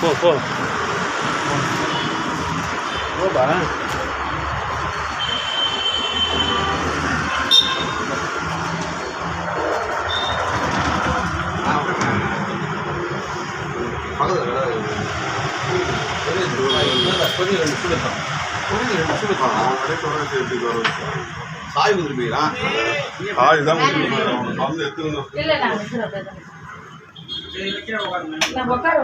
Pô, pô. Oba, né? போ போ போப்பா சாய் வந்துருப்பீங்களா? சாய் தான் வந்து எடுத்துக்கணும் இல்ல நான் வைக்கிறேன் நான் உட்கார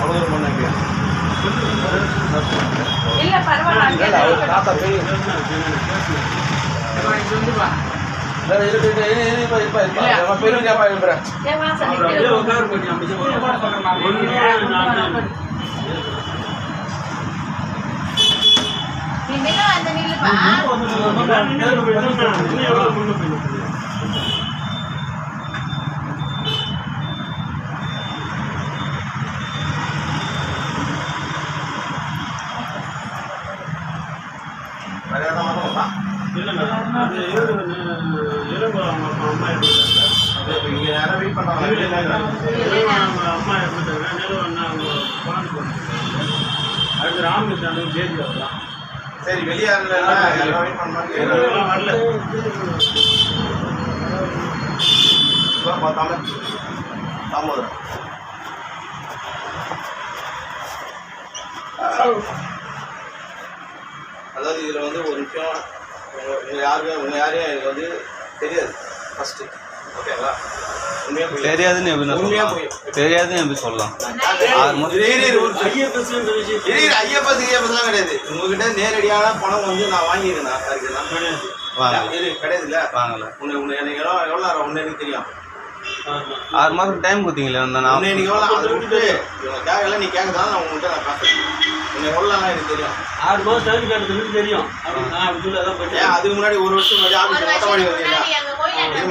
அவ்வளோ பண்ணாங்க இல்ல பரவாயில்ல அவர் தாத்தா பெரிய வேற இருக்கு, இருக்கு, வெயிட் பண்றாங்க அடுத்து ராமகிருஷ்ணன் வரலாம் சரி வெளியே யாரும் வெயிட் பண்றாங்க இவன் பார்த்தாம தாமோதரம் அதாவது இதில் வந்து ஒரு விஷயம் யாருமே உங்க யாரையும் எனக்கு வந்து தெரியாது ஃபர்ஸ்ட்டு ஓகேங்களா தெரியாதுன்னு எப்படி தெரியாதுன்னு எப்படி சொல்லலாம்? ஐயப்பஸ் ஐயப்பஸ் ஐயப்பஸ்லாம் கிடையாது. உங்ககிட்ட நேரடியான பணம் வந்து நான் வாங்கியிருக்கேன் நான் இருக்குண்ணா வாங்கல இது கிடையாது. இல்ல வாங்கல. உன்னை உன்னை எனக்கு எவ்வளோ எவ்வளோ நேரம் எனக்கு தெரியும்? ஆறு மாசம் டைம் கொடுத்தீங்களே அந்த நான் உன்னை எனக்கு எவ்வளோ அதை விட்டு இவங்க கேட்கல நீ கேட்கறதால நான் உங்கள்கிட்ட நான் உன்னை எவ்வளோ எனக்கு தெரியும்? ஆறு மாதம் டைம் கேட்டதுக்கு தெரியும். அதுக்கு முன்னாடி ஒரு வருஷம் முன்னாடி ஆஃபீஸ் மொட்டை மாடி வந்தீங்களா? இது.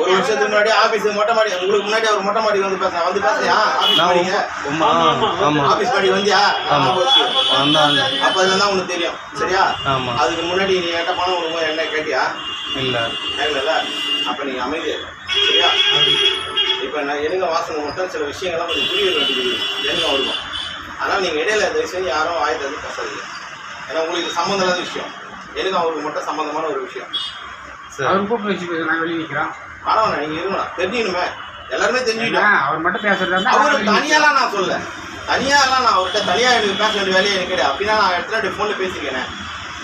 ஒரு வருஷத்துக்கு முன்னாடி ஆபீஸ் மொட்டை மாடி உங்களுக்கு முன்னாடி அவர் மொட்டை மாடி வந்து பேசுறேன். வந்து பேசுறியா? ஆபீஸ் மாடிங்க ஆபீஸ் மாடி வந்தியா? அப்ப அதுல தான் உனக்கு தெரியும். சரியா? அதுக்கு முன்னாடி நீ என்கிட்ட பணம் கொடுக்கும் என்ன கேட்டியா? இல்ல. கேட்கல அப்ப நீங்க அமைதியா இரு. சரியா? இப்ப நான் எனக்கு வாசனை? மட்டும் சில விஷயங்கள்லாம் கொஞ்சம் புரிய வேண்டியது எனக்கு வருவோம் அதனால நீங்க இடையில தயவு செஞ்சு யாரும் வாய் தந்து பேசாதீங்க. ஏன்னா உங்களுக்கு சம்மந்தம் இல்லாத விஷயம். எனக்கு அவருக்கு மட்டும் சம்மந்தமான ஒரு விஷயம். அவர் கூப்பிட்டு வச்சு நாங்கள் வெளியே நிற்கிறோம் பரவாயில்ல நீங்க இருங்க தெரிஞ்சுக்கணுமே. எல்லாருமே தெரிஞ்சுக்கிட்டோம். அவர் மட்டும் பேசுறதா அவரு தனியாலாம் நான் சொல்ல தனியாலாம் நான் அவர்கிட்ட தனியா எனக்கு பேச வேண்டிய வேலையை எனக்கு கிடையாது. அப்படின்னா நான் இடத்துல ஃபோன்ல பேசிக்கிறேன்.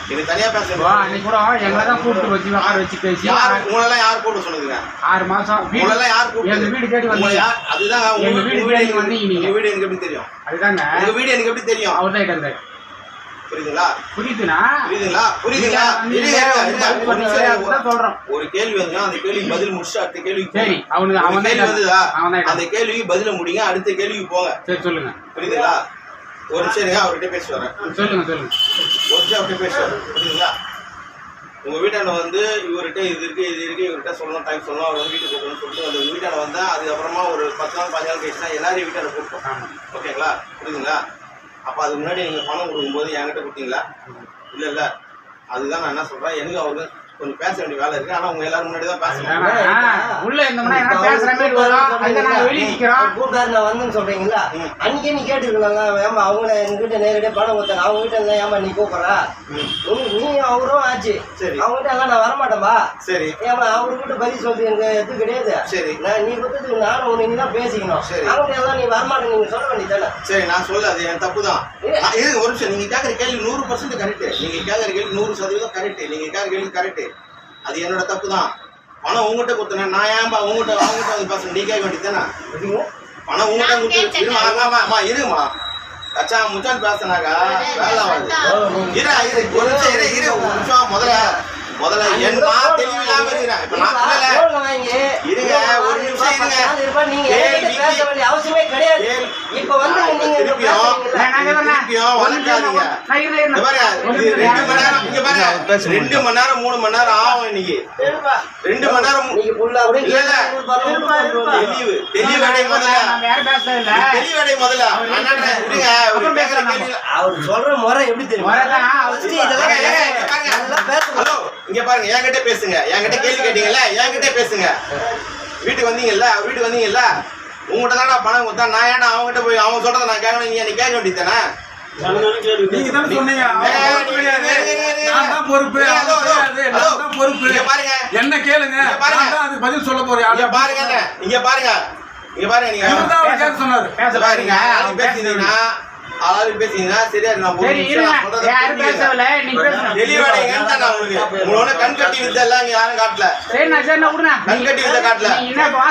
எனக்கு தனியா பேச நிக்கிறோம். வேண்டிய அன்னைக்கு கூட எங்களை தான் கூப்பிட்டு வச்சு உட்கார வச்சு பேசி யார் உங்களெல்லாம் யார் கூப்பிட சொன்னதுங்க ஆறு மாசம் வீடு உங்களெல்லாம் யார் கூப்பிட்டு எங்க வீடு தேடி உங்களை யார் அதுதான் உங்க எங்க வீடு வீடு எனக்கு- எப்படி தெரியும்? அதுதாங்க. உங்க வீடு எனக்கு எப்படி தெரியும்? அவர் தான் புரியுதுங்களா? புரியுதுனா? புரியுதுங்களா? புரியுதுங்களா? சொல்றோம். ஒரு கேள்வி வந்து அந்த கேள்விக்கு பதில் முடிச்சு அடுத்த கேள்விக்கு சரி. அவனுக்கு அவன் கேள்வி வந்துதா? அந்த கேள்விக்கு பதில முடிங்க அடுத்த கேள்விக்கு போங்க. சரி சொல்லுங்க. புரியுதுங்களா? ஒரு நிமிஷம் அவர்கிட்ட பேசி வரேன். சொல்லுங்க சொல்லுங்க. ஒரு நிமிஷம் அவர்கிட்ட பேசி வரேன். புரியுதுங்களா? உங்க வீட்டாண்ட வந்து இவர்கிட்ட இது இருக்கு இது இருக்கு இவர்கிட்ட சொல்லணும் டைம் சொல்லணும் அவர் வந்து வீட்டுக்கு கூப்பிடணும்னு சொல்லிட்டு அந்த வீட்டாண்ட வந்தா அதுக்கப்புறமா ஒரு பத்து நாள் பதினாலு கழிச்சுனா எல்லாரையும் வீட்டாண்ட கூப்பிட்டோம். ஓகேங்களா? புரியுதுங்களா? அப்போ அதுக்கு முன்னாடி நீங்கள் பணம் கொடுக்கும்போது என்கிட்ட கொடுத்தீங்களா? இல்லை இல்லை. அதுதான் நான் என்ன சொல்கிறேன் எனக்கு அவருக்கு கொஞ்சம் பேச வேண்டிய வேலை இருக்குது ஆனால் உங்கள் எல்லாரும் முன்னாடி தான் பேசணும். ஆனா, உள்ள இருந்தோம்னா என்ன பேசுற மாதிரி வரும் அதுக்கு நாங்க வெளியே நிக்கிறோம் கூட்டாரு நான் வந்தேன்னு சொல்றீங்களா. அன்னைக்கே நீ கேட்டுருக்கலாம் ஏமா அவங்க எங்ககிட்ட நேரடியாக பணம் கொடுத்தாங்க. அவங்க கிட்ட இருந்தா ஏமா நீ கூப்பிடுறா? நீ அவரும் ஆச்சு. சரி. அவங்க கிட்ட எல்லாம் நான் வரமாட்டேன்பா சரி. ஏமா அவர்கிட்ட பதில் சொல்றது எனக்கு எது கிடையாது. சரி. நான் நீ கொடுத்ததுக்கு நானும் உனக்கு நீ தான் பேசிக்கணும். சரி. அவங்க எல்லாம் நீ வரமாட்டேன் நீங்க சொல்ல வேண்டியதானே சரி நான் சொல்ல அது என் தப்பு தான் இது ஒரு நிமிஷம். நீங்கள் கேட்குற கேள்வி நூறு பர்சன்ட் கரெக்டு நீங்கள் கேட்குற கேள்வி நூறு சதவீதம் கரெக்டு நீங்கள் கேட்குற கேள்வி கரெக்டு அது என்னோட தப்பு தான் பணம் உங்ககிட்ட கொடுத்தேன் நான் ஏன்பா உங்ககிட்ட அவங்ககிட்ட வந்து பேசுறேன்? நீ கேட்க வேண்டியதானே பணம் உங்ககிட்ட கொடுத்து. இருமா ஆமா இருமா. அச்சா முச்சான் பேசினாக்கா வேலை இரா இரு நிமிஷம் இரு இரு ஒரு நிமிஷம் முதல்ல முதல்ல என் நான் தெளிவில்லாம இருக்கிறேன் இப்ப நான் இருங்க, ஒரு நிமிஷம் இருங்க. பேச வேண்டிய அவசியமே கிடையாது. இப்ப வந்து நீங்க ரெண்டு மணி நேரம் மணி நேரம் மூணு மணி நேரம் ஆகும் இன்னைக்கு. ரெண்டு மணி நேரம் தெளிவு தெளிவடை முதல்ல. தெளிவடை அவர் சொல்ற முறை எப்படி தெரியுமா? இங்க பாருங்க என்கிட்ட பேசுங்க. என்கிட்ட கேள்வி கேட்டீங்கல்ல என்கிட்ட பேசுங்க. வீட்டுக்கு வந்தீங்கல்ல வீட்டுக்கு வந்தீங்கல்ல. உங்ககிட்ட தான் பணம் கொடுத்தா நான் ஏன்டா அவங்ககிட்ட போய் அவன் சொல்றதை நான் கேட்கணும்? நீ கேட்க வேண்டியது தானே சனதானே கேள்வி நீங்க தானே சொன்னீங்க பொறுப்பு பொறுப்பு. இங்க பாருங்க. என்ன கேளுங்க? பாருங்க. அதுக்கு பதில் சொல்ல போறேன். பாருங்க. இங்க பாருங்க. இங்க பாருங்க நீங்க. சொன்னாரு. ஆளு பேசினீங்கன்னா சரியா இருக்கு. நான் ஒரு சரி. நான் யாரும் நீங்க பேசணும். தெளிவடைங்கன்னு தான் நான் உங்களுக்கு உங்களோட கண் கட்டி வித்த எல்லாம் இங்க யாரும் காட்டல சரிண்ணா, சரிண்ணா, விடுண்ணா. கண் கட்டி வித்த காட்டல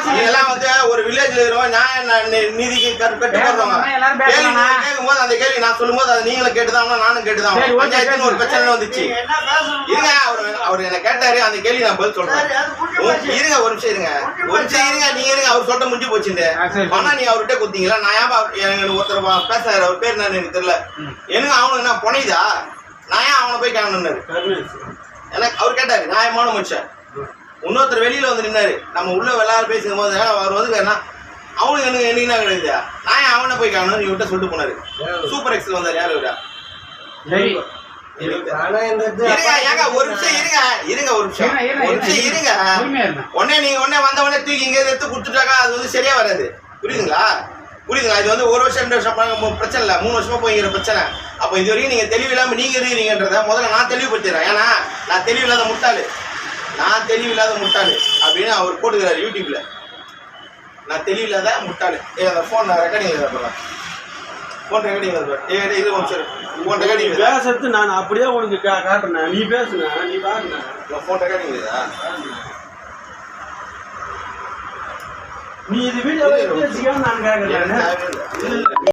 நீங்க எல்லாம் வந்து ஒரு வில்லேஜ்ல இருக்கிறவங்க நியாயம் ந- நி- நீதிக்கு கட்டு கட்டு போடுறவங்க கேள்வி. நீங்க கேட்கும்போது அந்த கேள்வி நான் சொல்லும்போது அது நீங்களும் கேட்டுதான் நானும் கேட்டுதான் சரி, பஞ்சாயத்துன்னு ஒரு. பிரச்சனை வந்துச்சு இருங்க அவர் என்ன கேட்டாரு அந்த கேள்வி நான் பதில் சொல்றேன். இருங்க ஒரு நிமிஷம் இருங்க. ஒரு நிமிஷம் இருங்க நீங்க இருங்க அவர் சொல்லிட்டு முடிஞ்சு போச்சுண்டு. ஆனா நீ அவர்கிட்ட குத்தீங்களா நான் ஏன் ஒருத்தர் பேசுறாரு அவர் பேர் என்னன்னு எனக்கு தெரியல. எனக்கு அவனுக்கு என்ன புனையுதா? நான் ஏன் அவனை போய் கருணேஷ் எனக்கு அவர் கேட்டாரு நியாயமான மனுஷன்? இன்னொருத்தர் வெளியில வந்து நின்னாரு. நம்ம உள்ள விளையாட பேசும் போது அவர் வந்து என்ன அவனுக்கு எனக்கு எனக்கு என்ன கிடையாது நான் ஏன் அவனை போய் காணணும் இவர்கிட்ட சொல்லிட்டு போனாரு. சூப்பர் எக்ஸ்ல வந்தாரு யாரு இவரா? ஒரு நிமிஷம் இருங்க இருங்க ஒரு நிமிஷம். ஒரு நிமிஷம் இருங்க. உடனே நீங்க உடனே வந்த உடனே தூக்கி இங்க எடுத்து கொடுத்துட்டாக்கா அது வந்து சரியா வராது. புரியுதுங்களா? புரியுதுங்களா? இது வந்து ஒரு வருஷம் ரெண்டு வருஷம் பிரச்சனை இல்லை. மூணு வருஷமா போய்ங்கிற பிரச்சனை. அப்போ இது வரைக்கும் நீங்க தெளிவில்லாம நீங்க இருக்கிறீங்கன்றத முதல்ல நான் தெளிவுபடுத்திடுறேன். ஏன்னா நான் தெளிவில்லாத முட்டாளு. நான் தெளிவில்லாத முட்டாளு. அப்படின்னு அவர் போட்டுக்கிறாரு யூடியூப்ல. நான் தெளிவில்லாத முட்டாளு. ஏ அந்த ஃபோன் நான் ரெக்கார்டிங் போடுறேன். டேய், இது ஒரு ஃபோன் நீ ரெக்கார்டிங் பேசுறது நான் அப்படியே உனக்கு கா- காட்டுறேன். நீ பேசுன நீ பாருங்க. ரெக்கார்டிங் இருக்குதா நீ இது வீடியோ நான் கேட்கறேன்.